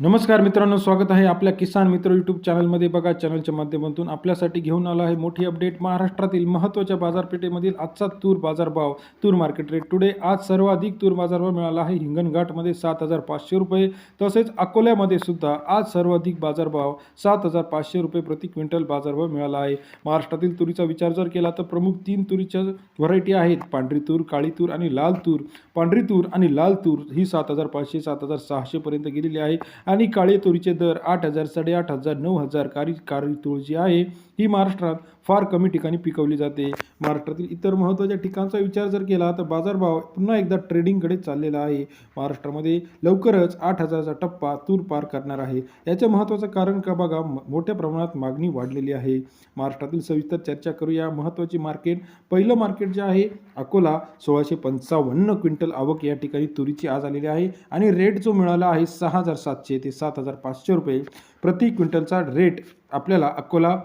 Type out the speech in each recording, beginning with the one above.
नमस्कार मित्रांनो स्वागत आहे आपल्या किसान मित्र यूट्यूब चॅनलमध्ये. बघा चॅनलच्या माध्यमातून आपल्यासाठी घेऊन आला आहे मोठी अपडेट महाराष्ट्रातील महत्त्वाच्या बाजारपेठेमधील आजचा तूर बाजारभाव तूर मार्केट रेट टुडे आज सर्वाधिक तूर बाजारभाव मिळाला आहे. हिंगणघाटमध्ये सात हजार पाचशे रुपये तसेच अकोल्यामध्ये सुद्धा आज सर्वाधिक बाजारभाव सात हजार पाचशे रुपये प्रति क्विंटल बाजारभाव मिळाला आहे. महाराष्ट्रातील तुरीचा विचार जर केला तर प्रमुख तीन तुरीच्या व्हरायटी आहेत. पांढरी तूर काळी तूर आणि लाल तूर. पांढरी तूर आणि लाल तूर ही सात हजार पाचशे सात हजार सहाशेपर्यंत गेलेली आहे. आणि काळे तुरीचे दर आठ हजार साडेआठ हजार नऊ हजार कारी कारी तूर जी आहे ही महाराष्ट्रात फार कमी ठिकाणी पिकवली जाते. महाराष्ट्रातील इतर महत्त्वाच्या ठिकाणचा विचार जर केला तर बाजारभाव पुन्हा एकदा ट्रेडिंगकडे चाललेला आहे. महाराष्ट्रामध्ये लवकरच आठ हजारचा टप्पा तूर पार करणार आहे. याचं महत्त्वाचं कारण का बघा म- मोठ्या प्रमाणात मागणी वाढलेली आहे. महाराष्ट्रातील सविस्तर चर्चा करूया. महत्त्वाची मार्केट पहिलं मार्केट जे आहे अकोला. सोळाशे पंचावन्न क्विंटल आवक या ठिकाणी तुरीची आज आलेली आहे. आणि रेट जो मिळाला आहे सहा हजार सातशे. ते सात हजार पाचशे रुपये प्रति क्विंटलचा रेट आपल्याला अकोला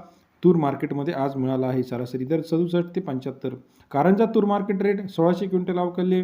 तूर मार्केटमध्ये आज मिळाला आहे. सरासरी दर सदुसष्ट ते पंच्याहत्तर. कारंजा तूर मार्केट रेट सोळाशे क्विंटल अवकलले.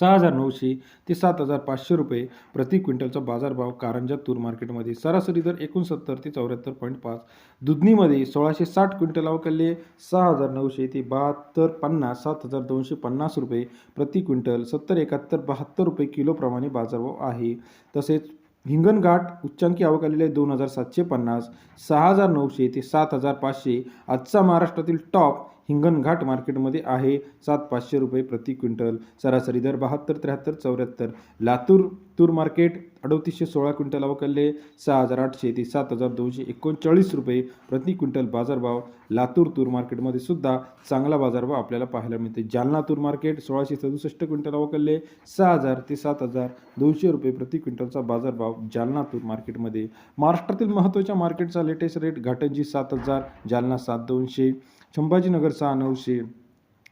सहा हजार नऊशे ते सात हजार पाचशे रुपये प्रति क्विंटलचा बाजारभाव कारंजा तूर मार्केटमध्ये सरासरी दर एकोणसत्तर ते चौऱ्याहत्तर पॉईंट पाच. दुधनीमध्ये सोळाशे साठ क्विंटल अवकलले. सहा हजार नऊशे ते बहात्तर पन्नास सात हजार दोनशे पन्नास रुपये प्रति क्विंटल. सत्तर एकाहत्तर बहात्तर रुपये किलोप्रमाणे बाजारभाव आहे. तसेच हिंगणघाट उच्चांकी अवकालेले आहे दोन हजार सातशे पन्नास सहा हजार नऊशे ते सात हजार पाचशे आजचा महाराष्ट्रातील टॉप हिंगणघाट मार्केटमध्ये आहे. सात पाचशे रुपये प्रति क्विंटल. सरासरी दर बहात्तर त्र्याहत्तर चौऱ्याहत्तर. लातूर तूर मार्केट अडतीसशे सोळा क्विंटल अवकलले सहा हजार आठशे ते सात हजार दोनशे एकोणचाळीस रुपये प्रति क्विंटल बाजारभाव लातूर तूर मार्केटमध्ये सुद्धा चांगला बाजारभाव आपल्याला पाहायला मिळते. जालना तूर मार्केट सोळाशे सदुसष्ट क्विंटल अवकलले सहा हजार ते सात हजार दोनशे रुपये प्रति क्विंटलचा बाजारभाव जालना तूर मार्केटमध्ये. महाराष्ट्रातील महत्त्वाच्या मार्केटचा लेटेस्ट रेट घाटंजी सात हजार जालना सात दोनशे. संभाजीनगर सहा नऊशे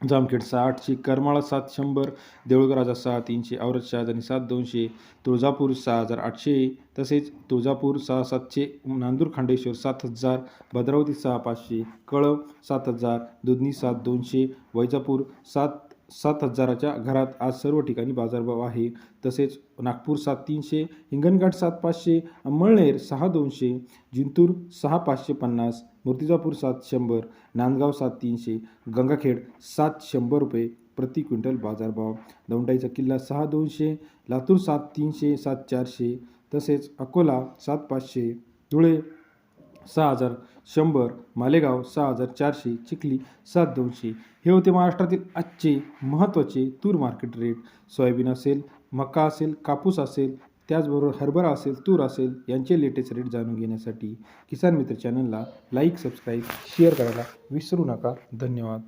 जामखेड सहा आठशे करमाळा सात शंभर देऊळगराजा सहा तीनशे औरत आणि सात दोनशे तुळजापूर सहा हजार आठशे तसेच तुळजापूर सहा सातशे नांदूर खांडेश्वर सात हजार भद्रावती सहा पाचशे कळव सात हजार दुधनी सात दोनशे वैजापूर सात सात हजाराच्या घरात आज सर्व ठिकाणी बाजारभाव आहे. तसेच नागपूर सात तीनशे हिंगणघाट सात पाचशे अंमळनेर सहा दोनशे जिंतूर सहा पाचशे पन्नास मूर्तिजापूर सात शंभर नांदगाव सात तीनशे गंगाखेड सात शंभर रुपये प्रति क्विंटल बाजारभाव. दौंडाईचा किल्ला सहा दोनशे लातूर सात तीनशे सात चारशे तसेच अकोला सात पाचशे धुळे सहा हजार शंभर मालेगाव सहा हजार चारशे चिखली सात दोनशे. हे होते महाराष्ट्रातील आजचे महत्त्वाचे तूर मार्केट रेट सोयाबीन असेल मका असेल कापूस असेल त्याचबरोबर हरभरा असेल तूर असेल यांचे लेटेस्ट रेट जाणून घेण्यासाठी किसान मित्र चॅनलला लाईक सबस्क्राईब शेअर करायला विसरू नका. धन्यवाद.